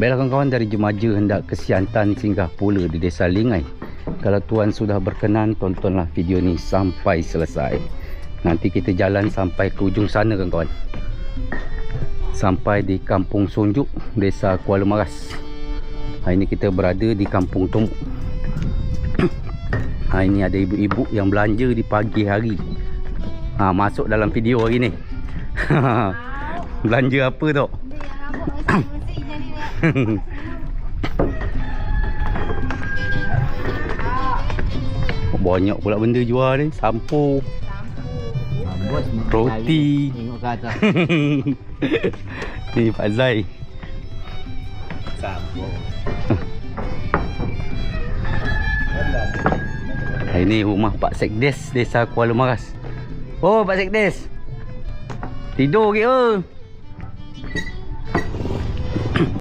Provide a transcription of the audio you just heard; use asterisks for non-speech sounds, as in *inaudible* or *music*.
Baiklah kawan-kawan dari Jemaja hendak ke Siantan singgah pula di Desa Lingai. Kalau tuan sudah berkenan tontonlah video ni sampai selesai. Nanti kita jalan sampai ke ujung sana kawan-kawan. Sampai di Kampung Sonjuk, Desa Kuala Maras. Hari ni kita berada di Kampung Tomuk. Ha, ini ada ibu-ibu yang belanja di pagi hari. Ha, masuk dalam video hari ni. *laughs* belanja apa tu? *laughs* Banyak pula benda jual ni. Sampo, roti. Tengok ke atas. *laughs* ni Pak Zai. Sampo. *laughs* Hari ni rumah Pak Sekdes Desa Kuala Maras. Oh Pak Sekdes. Tidur ke? ke?